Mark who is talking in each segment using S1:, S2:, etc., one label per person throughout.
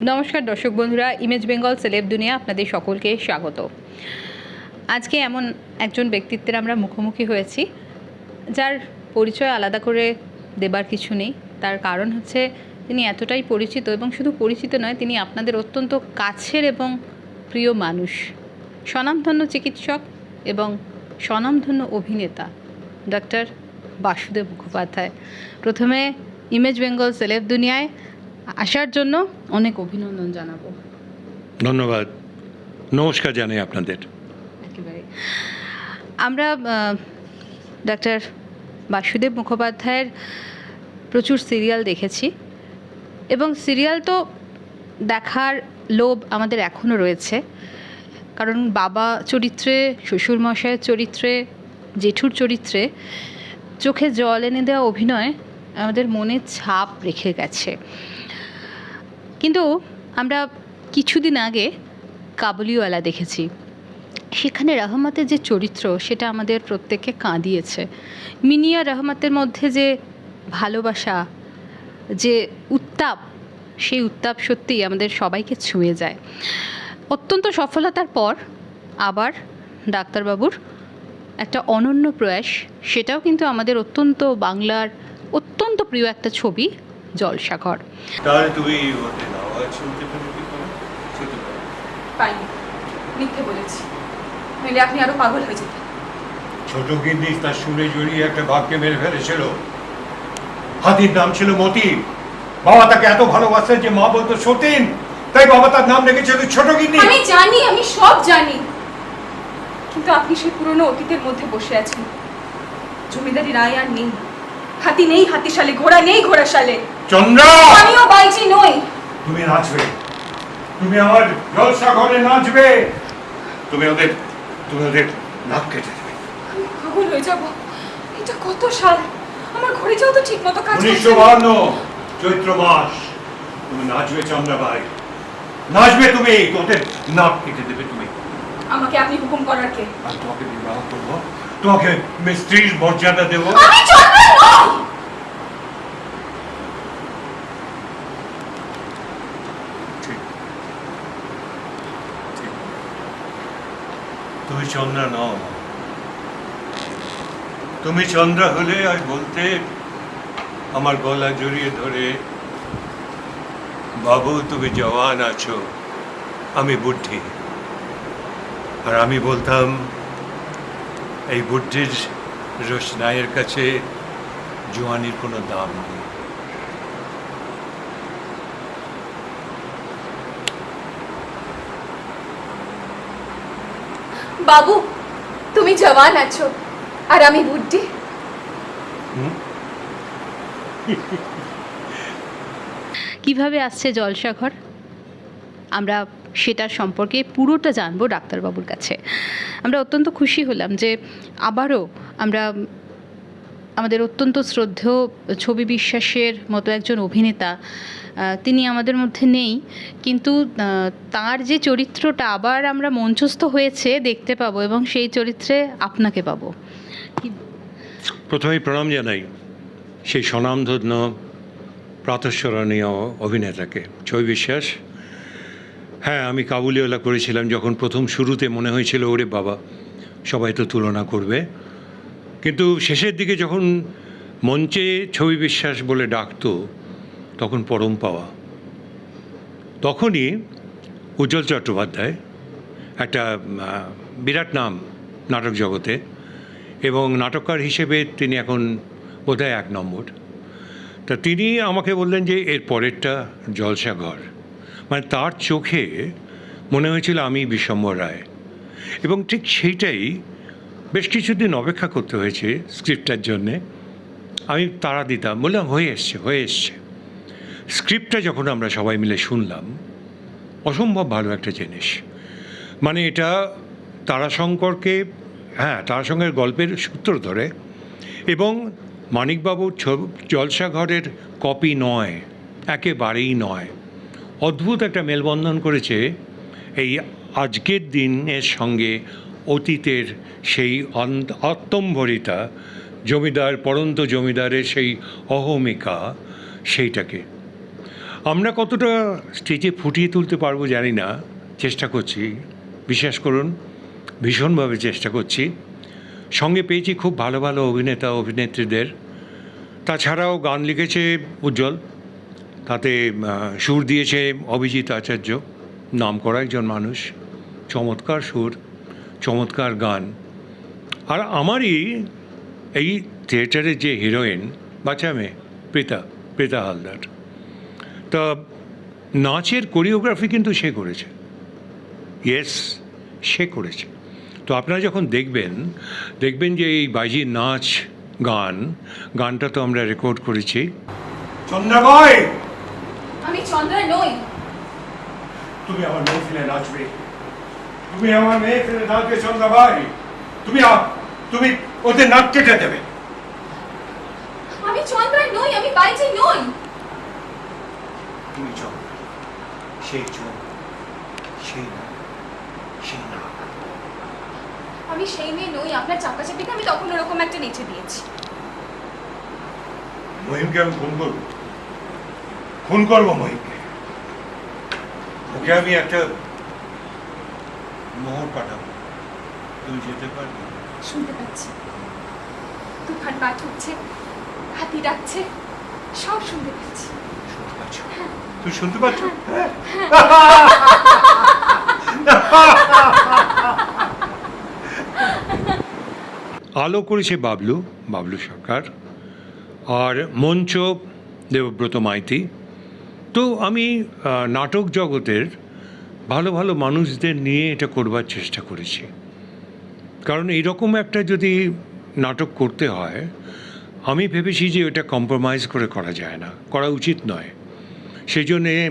S1: নমস্কার দর্শক বন্ধুরা ইমেজ বেঙ্গল সেলেব দুনিয়া আপনাদের সকলকে স্বাগত। আজকে এমন একজন ব্যক্তিত্বের আমরা মুখোমুখি হয়েছি, যার পরিচয় আলাদা করে দেবার কিছু নেই। তার কারণ হচ্ছে তিনি এতটাই পরিচিত এবং শুধু পরিচিত নয়, তিনি আপনাদের অত্যন্ত কাছের এবং প্রিয় মানুষ। স্বনামধন্য চিকিৎসক এবং স্বনামধন্য অভিনেতা ডক্টর বাসুদেব মুখোপাধ্যায়। প্রথমে ইমেজ বেঙ্গল সেলেব দুনিয়ায় আসার জন্য অনেক অভিনন্দন জানাব।
S2: ধন্যবাদ। নমস্কার জানাই আপনাদের।
S1: একেবারে। আমরা ডাক্তার বাসুদেব মুখোপাধ্যায়ের প্রচুর সিরিয়াল দেখেছি এবং সিরিয়াল তো দেখার লোভ আমাদের এখনও রয়েছে। কারণ বাবা চরিত্রে শ্বশুরমশাইয়ের চরিত্রে জেঠুর চরিত্রে চোখে জল এনে দেওয়া অভিনয় আমাদের মনে ছাপ রেখে গেছে। কিন্তু আমরা কিছুদিন আগে কাবুলিওয়ালা দেখেছি। সেখানে রহমতের যে চরিত্র, সেটা আমাদের প্রত্যেককে কাঁদিয়েছে। মিনিয়া রহমতের মধ্যে যে ভালোবাসা, যে উত্তাপ, সেই উত্তাপ সত্যিই আমাদের সবাইকে ছুঁয়ে যায়। অত্যন্ত সফলতার পর আবার ডাক্তারবাবুর একটা অনন্য প্রয়াস, সেটাও কিন্তু আমাদের অত্যন্ত বাংলার অত্যন্ত প্রিয় একটা ছবি জলসাঘর।
S3: পাইনি। মিথ্যে বলেছি। নইলে আপনি আরও পাগল হয়ে যেতেন।
S2: ছোট গিন্নি তার শুনে জড়িয়ে একটা বাঘকে মেরে ফেলেছিল। হাতির নাম ছিল মতি বাবা তাকে এত ভালোবাসতেন যে মা বলতো সতীন। তাই বাবা তার নাম রেখেছিল ছোট গিন্নি।
S3: আমি জানি আমি সব জানি। কিন্তু আপনি সেই পুরনো অতীতের মধ্যে বসে আছেন। জমিদারি রায় আর নেই। হাতি নেই হাতিশালে ঘোড়া নেই ঘোড়াশালে।
S2: চন্দ্রা!
S3: আমিও বাইজি নই।
S2: তুমি নাচবে। তুমি আমার জলসা ঘরে নাচবে। তুমি ওদের তুমি ওদের নাক কেটে দেবে।
S3: আমি পাগল হয়ে যাব। এটা কত সাল? আমার ঘড়ি যাও তো ঠিক মতো কাজ
S2: উনিশশো বাহান্ন চৈত্র মাস। তুমি নাচবে চন্দ্রাবাই নাচবে তুমি তোদের নাক কেটে দেবে তুমি।
S3: আমাকে আপনি হুকুম করার কে?
S2: আর তোমাকে বিবাহ করব। তোমাকে মিস্ত্রির মর্যাদা দেবো।
S3: আমি চন্দ্র নই!
S2: তুমি চন্দ্রা নও। তুমি চন্দ্রা হলে আর বলতে আমার গলা জড়িয়ে ধরে, বাবু, তুমি জওয়ান আছো, আমি বুদ্ধি। আর আমি বলতাম, এই বুদ্ধির রোশনাইয়ের কাছে জোয়ানির কোনো দাম নেই।
S3: বাবু তুমি জওয়ান আছো আর আমি বুদ্ধি
S1: কীভাবে আসছে জলসাঘর? আমরা সেটার সম্পর্কে পুরোটা জানব ডাক্তারবাবুর কাছে। আমরা অত্যন্ত খুশি হলাম যে আবারও আমরা আমাদের অত্যন্ত শ্রদ্ধেয় ছবি বিশ্বাসের মতো একজন অভিনেতা তিনি আমাদের মধ্যে নেই। কিন্তু তার যে চরিত্রটা আবার আমরা মঞ্চস্থ হয়েছে দেখতে পাবো এবং সেই চরিত্রে আপনাকে পাবো।
S2: প্রথমেই প্রণাম জানাই সেই স্বনামধন্য, প্রাতঃস্মরণীয় অভিনেতাকে। ছবি বিশ্বাস হ্যাঁ আমি কাবুলিওয়ালা করেছিলাম যখন প্রথম শুরুতে মনে হয়েছিল, ওরে বাবা, সবাই তো তুলনা করবে। কিন্তু শেষের দিকে যখন মঞ্চে ছবি বিশ্বাস বলে ডাকতো তখন পরম পাওয়া। তখনই উজ্জ্বল চট্টোপাধ্যায় একটা বিরাট নাম নাটক জগতে এবং নাটককার হিসেবে তিনি এখন বোধহয় এক নম্বর। তা তিনি আমাকে বললেন যে এর পরেরটা জলসাঘর মানে তার চোখে মনে হয়েছিল আমি বিশ্বম্বর রায়। এবং ঠিক সেইটাই বেশ কিছুদিন অপেক্ষা করতে হয়েছে স্ক্রিপ্টটার জন্যে। আমি তাড়া দিতাম, বললাম হয়ে এসছে হয়ে এসছে। স্ক্রিপ্টটা যখন আমরা সবাই মিলে শুনলাম, অসম্ভব ভালো একটা জিনিস। মানে এটা তারাশঙ্করকে হ্যাঁ তারাশঙ্করের গল্পের সূত্র ধরে এবং মানিকবাবুর জলসাঘরের কপি নয়, একেবারেই নয়। অদ্ভুত একটা মেলবন্ধন করেছে এই আজকের দিনের সঙ্গে অতীতের সেই আত্মম্ভরিতা জমিদার, পরন্ত জমিদারের সেই অহমিকা, সেইটাকে। আমরা কতটা স্টেজে ফুটিয়ে তুলতে পারব জানি না, চেষ্টা করছি। বিশ্বাস করুন, ভীষণভাবে চেষ্টা করছি। সঙ্গে পেয়েছি খুব ভালো ভালো অভিনেতা, অভিনেত্রীদের। তাছাড়াও গান লিখেছে উজ্জ্বল। তাতে সুর দিয়েছে অভিজিৎ আচার্য। নাম করা একজন মানুষ। চমৎকার সুর, চমৎকার গান। আর আমারই এই থিয়েটারের যে হিরোইন বাচ্চা মেয়ে প্রীতা প্রীতা হালদার। তা নাচের কোরিওগ্রাফি কিন্তু সে করেছে। ইয়েস সে করেছে। তো আপনারা যখন দেখবেন দেখবেন যে এই বাজি নাচ গান গানটা তো আমরা রেকর্ড করেছি। চন্দ্রাবাই
S3: আমি চন্দ্রা নই।
S2: তুমি আমার মেয়ে ফেলে নাচবে। তুমি আমার মেয়ে ফেলে নাচবে চন্দ্রাবাই তুমি তুমি ওদের নাচ কেটে দেবে।
S3: আমি চন্দ্রা নই আমি বাইজি নই।
S2: তুমি চল। সেই চোখ সেই না সেই না
S3: আমি সেই মেয়ে নই আপনার চাপাচাপিতে আমি তখন ওরকম একটা নেচে দিয়েছি।
S2: মহিমকে আমি ফোন করব। ফোন করব মহিমকে। ওকে আমি একটা মোহর পাঠাবো। তুমি যেতে পারবে?
S3: শুনতে পাচ্ছি। তুফান পাঠ হচ্ছে হাতি ডাকছে সব শুনতে পাচ্ছি।
S2: শুনতে পাচ্ছ? তুমি শুনতে পাচ্ছ। আলো করেছে বাবলু বাবলু সরকার। আর মঞ্চ দেবব্রত মাইতি। তো আমি নাটক জগতের ভালো ভালো মানুষদের নিয়ে এটা করবার চেষ্টা করেছি। কারণ এইরকম একটা যদি নাটক করতে হয়, আমি ভেবেছি যে ওটা কম্প্রোমাইজ করে করা যায় না, করা উচিত নয়। সেই জন্যে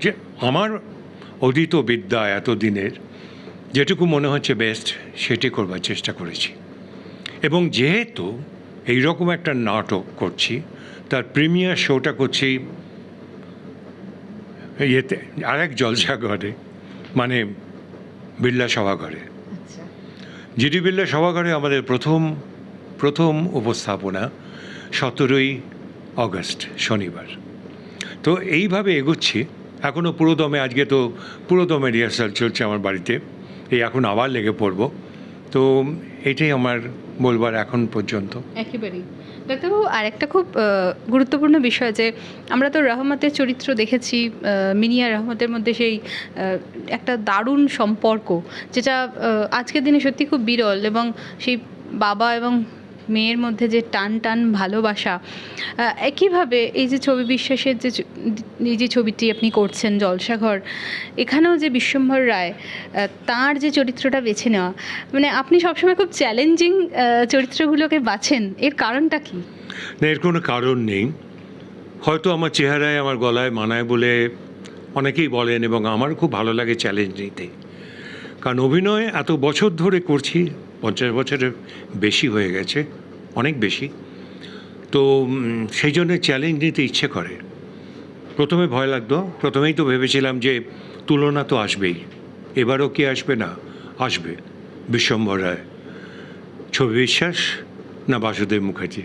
S2: যে আমার অধীত বিদ্যা এত দিনের যেটুকু মনে হচ্ছে বেস্ট সেটি করবার চেষ্টা করেছি। এবং যেহেতু এইরকম একটা নাটক করছি তার প্রিমিয়ার শোটা করছি ইয়েতে আরেক জলসাঘরে মানে বিড়লা সভাঘরে।
S1: আচ্ছা।
S2: জিডি বিড়লা সভাঘরে আমাদের প্রথম প্রথম উপস্থাপনা সতেরোই অগস্ট শনিবার। তো এইভাবে এগোচ্ছি। এখনও পুরোদমে, আজকে তো পুরোদমে রিহার্সাল চলছে আমার বাড়িতে। এই এখন আবার লেগে পড়ব। তো এটাই আমার বলবার এখন পর্যন্ত।
S1: একেবারেই। ডাক্তারবাবু আর একটা খুব গুরুত্বপূর্ণ বিষয় যে, আমরা তো রহমতের চরিত্র দেখেছি মিনিয়া রহমতের মধ্যে সেই একটা দারুণ সম্পর্ক, যেটা আজকের দিনে সত্যি খুব বিরল এবং সেই বাবা এবং মেয়ের মধ্যে যে টান টান ভালোবাসা একইভাবে এই যে ছবি বিশ্বাসের যে এই যে ছবিটি আপনি করছেন জলসাঘর, এখানেও যে বিশ্বম্ভর রায় তার যে চরিত্রটা বেছে নেওয়া মানে আপনি সবসময় খুব চ্যালেঞ্জিং চরিত্রগুলোকে বাছেন, এর কারণটা কি?
S2: না, এর কোনো কারণ নেই। হয়তো আমার চেহারায়, আমার গলায় মানায় বলে অনেকেই বলেন এবং আমার খুব ভালো লাগে চ্যালেঞ্জ নিতে। কারণ অভিনয় এত বছর ধরে করছি পঞ্চাশ বছরের বেশি হয়ে গেছে, অনেক বেশি। তো সেই জন্য চ্যালেঞ্জ নিতে ইচ্ছে করে। প্রথমে ভয় লাগতো, প্রথমেই তো ভেবেছিলাম যে তুলনা তো আসবেই। এবারও কি আসবে না? আসবে। বিশ্বম্ভর রায়, ছবি বিশ্বাস না বাসুদেব মুখার্জি?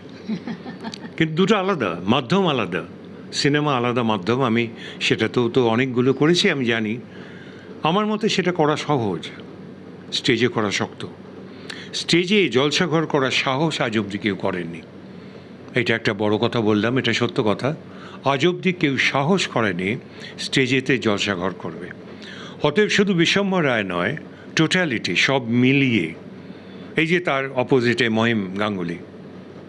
S2: কিন্তু দুটো আলাদা, মাধ্যম আলাদা। সিনেমা আলাদা মাধ্যম, আমি সেটাতেও তো অনেকগুলো করেছি, আমি জানি। আমার মতে সেটা করা সহজ স্টেজে করা শক্ত। স্টেজে জলসাঘর করার সাহস আজ অবধি কেউ করেননি। এটা একটা বড় কথা বললাম, এটা সত্য কথা। আজ অবধি কেউ সাহস করেনি স্টেজেতে জলসাঘর করবে। অতএব শুধু বিশ্বম্বর রায় নয় টোটালিটি সব মিলিয়ে। এই যে তার অপোজিটে মহিম গাঙ্গুলি,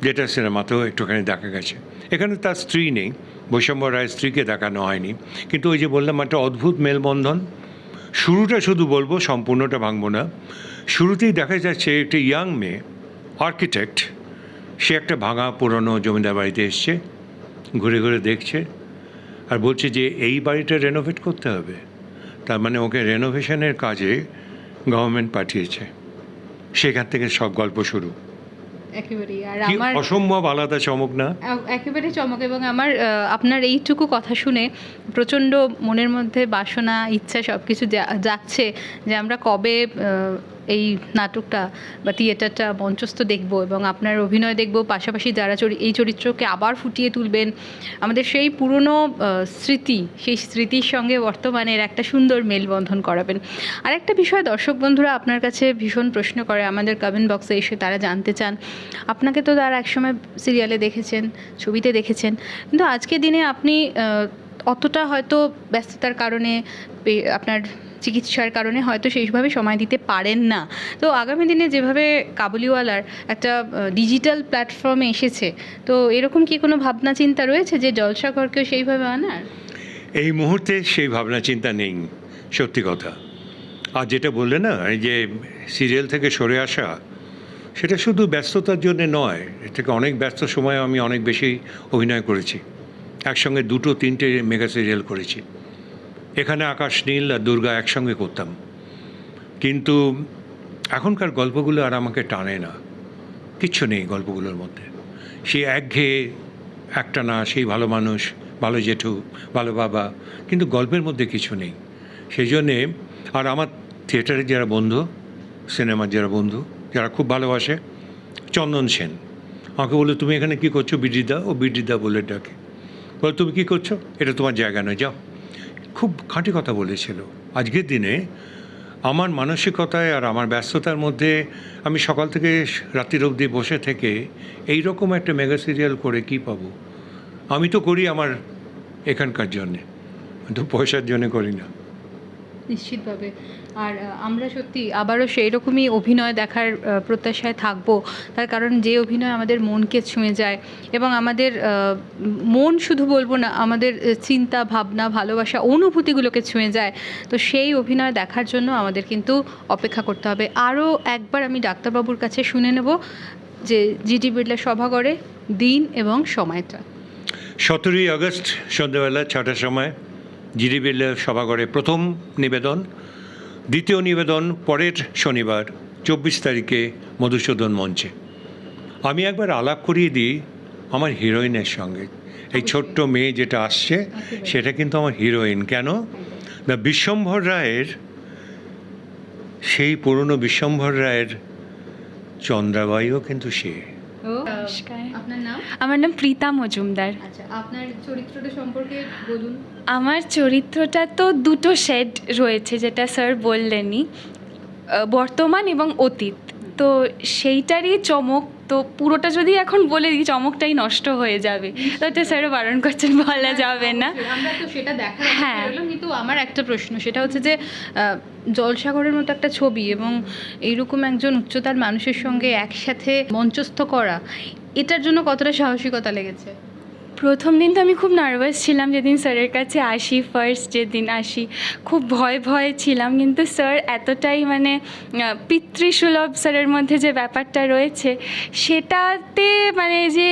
S2: যেটা সিনেমাতেও একটুখানি দেখা গেছে। এখানে তার স্ত্রী নেই বৈশম্বর রায়ের স্ত্রীকে দেখানো হয়নি। কিন্তু ওই যে বললাম, একটা অদ্ভুত মেলবন্ধন। শুরুটা শুধু বলব, সম্পূর্ণটা ভাঙবো না। শুরুতেই দেখা যাচ্ছে একটি ইয়াং মেয়ে আর্কিটেক্ট সে একটা ভাঙা পুরনো জমিদার বাড়িতে এসছে ঘুরে ঘুরে দেখছে আর বলছে যে এই বাড়িটা রেনোভেট করতে হবে। তার মানে ওকে রেনোভেশনের কাজে গভর্নমেন্ট পাঠিয়েছে। সেখান থেকে সব গল্প শুরু।
S1: একেবারেই। আর আমার
S2: অসম্ভব আলাদা চমক না?
S1: একেবারে চমক এবং আমার আপনার এইটুকু কথা শুনে প্রচণ্ড মনের মধ্যে বাসনা ইচ্ছা সব কিছু জাগছে যে আমরা কবে এই নাটকটা বা থিয়েটারটা মঞ্চস্থ দেখব এবং আপনার অভিনয় দেখব। পাশাপাশি যারা এই চরিত্রকে আবার ফুটিয়ে তুলবেন। আমাদের সেই পুরনো স্মৃতি, সেই স্মৃতির সঙ্গে বর্তমানের একটা সুন্দর মেলবন্ধন করাবেন। আর একটা বিষয় দর্শক বন্ধুরা আপনার কাছে ভীষণ প্রশ্ন করে, আমাদের কমেন্ট বক্সে এসে তারা জানতে চান। আপনাকে তো তারা একসময় সিরিয়ালে দেখেছেন, ছবিতে দেখেছেন। কিন্তু আজকের দিনে আপনি অতটা হয়তো ব্যস্ততার কারণে আপনার চিকিৎসার কারণে হয়তো সেইভাবে সময় দিতে পারেন না। তো আগামী দিনে যেভাবে কাবুলিওয়ালার একটা ডিজিটাল প্ল্যাটফর্মে এসেছে, তো এরকম কি কোনো ভাবনা চিন্তা রয়েছে যে জলসাঘরকেও সেইভাবে আনার?
S2: এই মুহূর্তে সেই ভাবনা চিন্তা নেই, সত্যি কথা। আর যেটা বললে না, এই যে সিরিয়াল থেকে সরে আসা, সেটা শুধু ব্যস্ততার জন্য নয় এর থেকে অনেক ব্যস্ত সময়ে আমি অনেক বেশি অভিনয় করেছি। একসঙ্গে দুটো তিনটে মেগা সিরিয়াল করেছি। এখানে আকাশ, নীল আর দুর্গা একসঙ্গে করতাম। কিন্তু এখনকার গল্পগুলো আর আমাকে টানে না। কিচ্ছু নেই গল্পগুলোর মধ্যে। সেই একঘেয়ে একটা না, সেই ভালো মানুষ, ভালো জেঠু, ভালো বাবা, কিন্তু গল্পের মধ্যে কিছু নেই। সেই জন্যে আর আমার থিয়েটারের যারা বন্ধু, সিনেমার যারা বন্ধু, যারা খুব ভালোবাসে, চন্দন সেন। আমাকে বলল, তুমি এখানে কী করছ? বিডিদা? ও, বিডিদা বলে ডাকে। বলে, তুমি কী করছ? এটা তোমার জায়গা নয়, যাও। খুব খাঁটি কথা বলেছিল। আজকের দিনে আমার মানসিকতায় আর আমার ব্যস্ততার মধ্যে আমি সকাল থেকে রাত্রির অবধি বসে থেকে এই রকম একটা মেগা সিরিয়াল করে কি পাবো? আমি তো করি আমার এখানকার জন্যে, কিন্তু পয়সার জন্য করি না।
S1: নিশ্চিতভাবে। আর আমরা সত্যি আবারও সেই রকমই অভিনয় দেখার প্রত্যাশায় থাকব। তার কারণ যে অভিনয় আমাদের মনকে ছুঁয়ে যায় এবং আমাদের মন শুধু বলব না, আমাদের চিন্তা, ভাবনা, ভালোবাসা, অনুভূতিগুলোকে ছুঁয়ে যায়। তো সেই অভিনয় দেখার জন্য আমাদের কিন্তু অপেক্ষা করতে হবে। আরও একবার আমি ডাক্তারবাবুর কাছে শুনে নেব যে জিডি বিড়লা সভাঘরে দিন এবং সময়টা।
S2: সতেরোই আগস্ট সন্ধ্যাবেলা ছটার সময় জিডি বিড়লা সভাঘরে প্রথম নিবেদন, দ্বিতীয় নিবেদন পরের শনিবার, চব্বিশ তারিখে মধুসূদন মঞ্চে। আমি একবার আলাপ করিয়ে দিই আমার হিরোইনের সঙ্গে। এই ছোট্ট মেয়ে যেটা আসছে, সেটা কিন্তু আমার হিরোইন। কেন? না, বিশ্বম্ভর রায়ের, সেই পুরনো বিশ্বম্ভর রায়ের চন্দ্রাবাইও কিন্তু সে।
S4: নমস্কার।
S1: আপনার নাম?
S4: আমার নাম প্রীতা মজুমদার।
S1: আচ্ছা আপনার চরিত্রটা সম্পর্কে বলুন।
S4: আমার চরিত্রটা তো দুটো শেড রয়েছে যেটা স্যার বললেনই বর্তমান এবং অতীত। তো সেইটারই চমক তো পুরোটা যদি এখন বলে দিই চমকটাই নষ্ট হয়ে যাবে। তো এটা স্যারও বারণ করছেন বলা যাবে না।
S1: সেটা
S4: হ্যাঁ।
S1: হ্যাঁ কিন্তু আমার একটা প্রশ্ন সেটা হচ্ছে যে জলসাগরের মতো একটা ছবি এবং এইরকম একজন উচ্চতার মানুষের সঙ্গে একসাথে মঞ্চস্থ করা এটার জন্য কতটা সাহসিকতা লেগেছে?
S4: প্রথম দিন তো আমি খুব নার্ভাস ছিলাম যেদিন স্যারের কাছে আসি ফার্স্ট যেদিন আসি। খুব ভয় ভয়ে ছিলাম, কিন্তু স্যার এতটাই মানে পিতৃসুলভ স্যারের মধ্যে যে ব্যাপারটা রয়েছে, সেটাতে মানে যে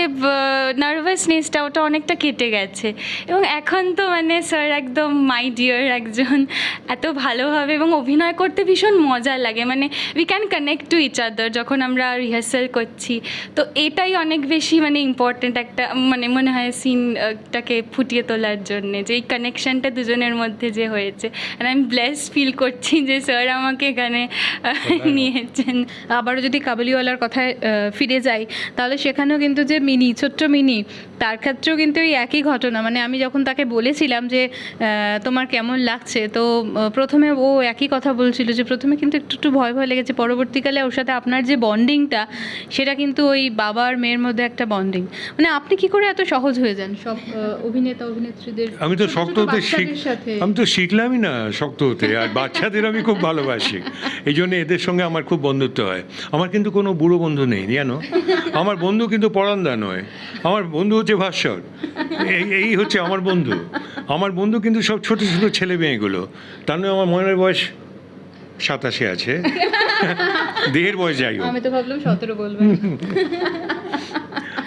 S4: নার্ভাসনেসটা ওটা অনেকটা কেটে গেছে। এবং এখন তো মানে স্যার একদম মাই ডিয়ার একজন, এত ভালোভাবে এবং অভিনয় করতে ভীষণ মজা লাগে। মানে we can connect to each other যখন আমরা রিহার্সাল করছি। তো এটাই অনেক বেশি মানে ইম্পর্ট্যান্ট একটা মানে মনে হয় সিনটাকে ফুটিয়ে তোলার জন্য যে এই কানেকশনটা দুজনের মধ্যে যে হয়েছে। আর আমি ব্লেস ফিল করছি যে স্যার আমাকে এখানে নিয়েছেন।
S1: আবারও যদি কাবুলিওয়ালার কথায় ফিরে যাই তাহলে সেখানেও কিন্তু যে মিনি ছোট্ট মিনি তার ক্ষেত্রেও কিন্তু এই একই ঘটনা। মানে আমি যখন তাকে বলেছিলাম যে তোমার কেমন লাগছে তো প্রথমে ও একই কথা বলছিল যে প্রথমে কিন্তু একটু একটু ভয় ভয় লেগেছে। পরবর্তীকালে ওর সাথে আপনার যে বন্ডিংটা সেটা কিন্তু ওই বাবার মেয়ের মধ্যে একটা বন্ডিং মানে আপনি কি করে এত সহজ হয়ে যান সব অভিনেতা অভিনেত্রীদের
S2: আমি তো শক্ত হতে আমি তো শিখলামই না শক্ত হতে আর বাচ্চাদের আমি খুব ভালোবাসি। এই জন্য এদের সঙ্গে আমার খুব বন্ধুত্ব হয়। আমার কিন্তু কোনো বুড়ো বন্ধু নেই জানো? আমার বন্ধু কিন্তু পরান্দা নয়। আমার বন্ধু হচ্ছে ভাস্বর এই এই হচ্ছে আমার বন্ধু। আমার বন্ধু কিন্তু সব ছোট ছোট ছেলে মেয়েগুলো। তার নয় আমার মনের বয়স সাতাশে আছে। দেহের বয়স যাই
S1: আমি তো ভাবলাম সতেরো বলবেন।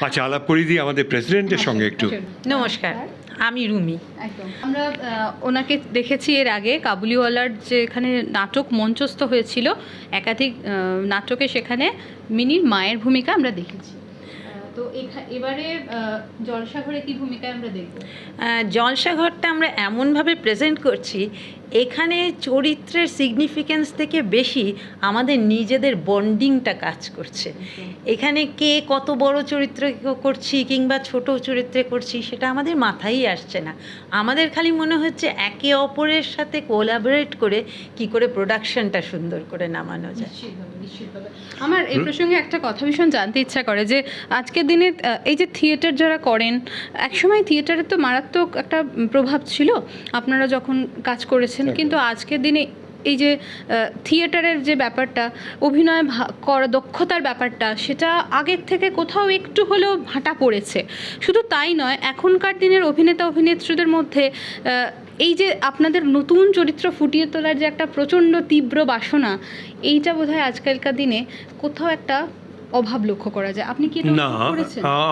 S2: আচ্ছা আলাপ করিয়ে দিই আমাদের প্রেসিডেন্টের সঙ্গে একটু।
S5: নমস্কার আমি রুমি।
S1: একদম। আমরা ওনাকে দেখেছি এর আগে কাবুলিওয়ালার যেখানে নাটক মঞ্চস্থ হয়েছিল একাধিক নাটকে সেখানে মিনির মায়ের ভূমিকা আমরা দেখেছি। তো এবারে জলসাঘরে কি আমরা দেখব?
S5: জলসাঘরটা আমরা এমনভাবে প্রেজেন্ট করছি এখানে চরিত্রের সিগনিফিক্যান্স থেকে বেশি আমাদের নিজেদের বন্ডিংটা কাজ করছে। এখানে কে কত বড় চরিত্র করছি কিংবা ছোট চরিত্রে করছি সেটা আমাদের মাথায় আসছে না। আমাদের খালি মনে হচ্ছে একে অপরের সাথে কোলাবোরেট করে কি করে প্রোডাকশনটা সুন্দর করে নামানো যায়।
S1: নিশ্চিতভাবে। আমার এই প্রসঙ্গে একটা কথা ভীষণ জানতে ইচ্ছা করে যে আজকের দিনে এই যে থিয়েটার যারা করেন একসময় থিয়েটারের তো মারাত্মক একটা প্রভাব ছিল। আপনারা যখন কাজ করেছেন কিন্তু আজকের দিনে এই যে থিয়েটারের যে ব্যাপারটা অভিনয় করা দক্ষতার ব্যাপারটা সেটা আগের থেকে কোথাও একটু হলেও ভাটা পড়েছে। শুধু তাই নয় এখনকার দিনের অভিনেতা অভিনেত্রীদের মধ্যে এই যে আপনাদের নতুন চরিত্র ফুটিয়ে তোলার যে একটা প্রচণ্ড তীব্র বাসনা এইটা বোধহয় আজকালকার দিনে কোথাও একটা অভাব লক্ষ্য করা যায়। আপনি কি
S2: না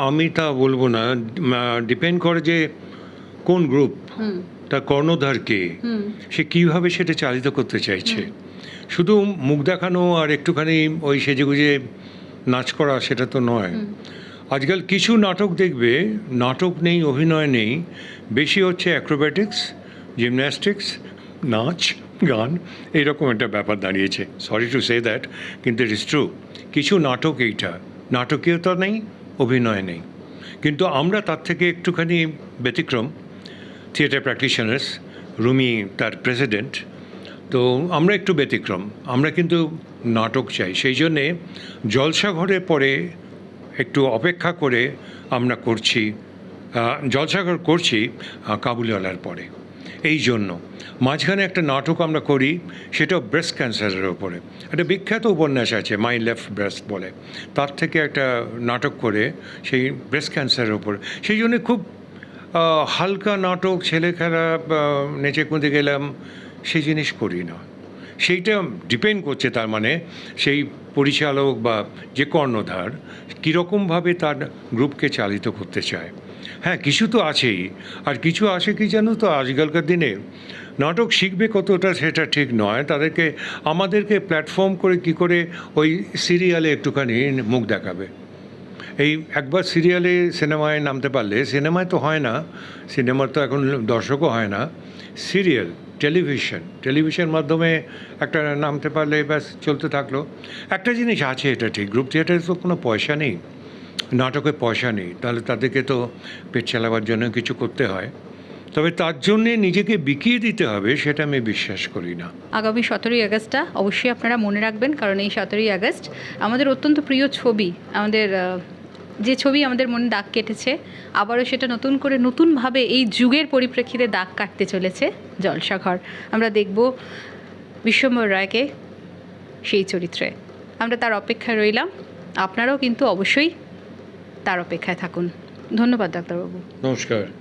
S2: আমি তা বলব না। ডিপেন্ড করে যে কোন গ্রুপ তার কর্ণধার কে সে কীভাবে সেটা চালিত করতে চাইছে। শুধু মুখ দেখানো আর একটুখানি ওই সেজেগুজে নাচ করা সেটা তো নয়। আজকাল কিছু নাটক দেখবে নাটক নেই অভিনয় নেই বেশি হচ্ছে অ্যাক্রোব্যাটিক্স জিমন্যাস্টিক্স নাচ, গান, এইরকম একটা ব্যাপার দাঁড়িয়েছে। সরি টু সে দ্যাট কিন্তু ইট ইস ট্রু কিছু নাটক এইটা নাটকীয়তা নেই, অভিনয় নেই। কিন্তু আমরা তার থেকে একটুখানি ব্যতিক্রম থিয়েটার প্র্যাকটিশনার্স রুমি তার প্রেসিডেন্ট তো আমরা একটু ব্যতিক্রম, আমরা কিন্তু নাটক চাই। সেই জন্যে জলসাঘরে পরে একটু অপেক্ষা করে আমরা করছি জলসাঘর করছি কাবুলিওয়ালার পরে। এই জন্য মাঝখানে একটা নাটক আমরা করি সেটাও ব্রেস্ট ক্যান্সারের ওপরে। একটা বিখ্যাত উপন্যাস আছে মাই লেফট ব্রেস্ট বলে। তার থেকে একটা নাটক করে, সেই ব্রেস্ট ক্যান্সারের ওপরে। সেই জন্য খুব হালকা নাটক ছেলে খেলা নেচে কুঁদে গেলাম, সেই জিনিস করি না। সেইটা ডিপেন্ড করছে তার মানে সেই পরিচালক বা যে কর্ণধার কীরকমভাবে তার গ্রুপকে চালিত করতে চায়। হ্যাঁ কিছু তো আছেই। আর কিছু আছে কি জানো তো আজকালকার দিনে? নাটক শিখবে কতটা সেটা ঠিক নয়। তাদেরকে, আমাদেরকে প্ল্যাটফর্ম করে কি করে ওই সিরিয়ালে একটুখানি মুখ দেখাবে। এই একবার সিরিয়ালে সিনেমায় নামতে পারলে সিনেমায় তো হয় না সিনেমার তো এখন দর্শকও হয় না সিরিয়াল টেলিভিশন টেলিভিশন মাধ্যমে একটা নামতে পারলে ব্যাস চলতে থাকল। একটা জিনিস আছে এটা ঠিক গ্রুপ থিয়েটারে তো কোনো পয়সা নেই। নাটকে পয়সা নেই, তাহলে তাদেরকে তো পেট চালাবার জন্য কিছু করতে হয়। তবে তার জন্যে নিজেকে বিকিয়ে দিতে হবে, সেটা আমি বিশ্বাস করি না।
S1: আগামী সতেরোই আগস্টটা অবশ্যই আপনারা মনে রাখবেন, কারণ এই সতেরোই আগস্ট আমাদের অত্যন্ত প্রিয় ছবি, আমাদের যে ছবি আমাদের মনে দাগ কেটেছে, আবারও সেটা নতুন করে নতুনভাবে এই যুগের পরিপ্রেক্ষিতে দাগ কাটতে চলেছে জলসাঘর। আমরা দেখব বিশ্বম্বর রায়কে সেই চরিত্রে। আমরা তার অপেক্ষায় রইলাম, আপনারাও কিন্তু অবশ্যই তার অপেক্ষায় থাকুন। ধন্যবাদ ডাক্তারবাবু।
S2: নমস্কার।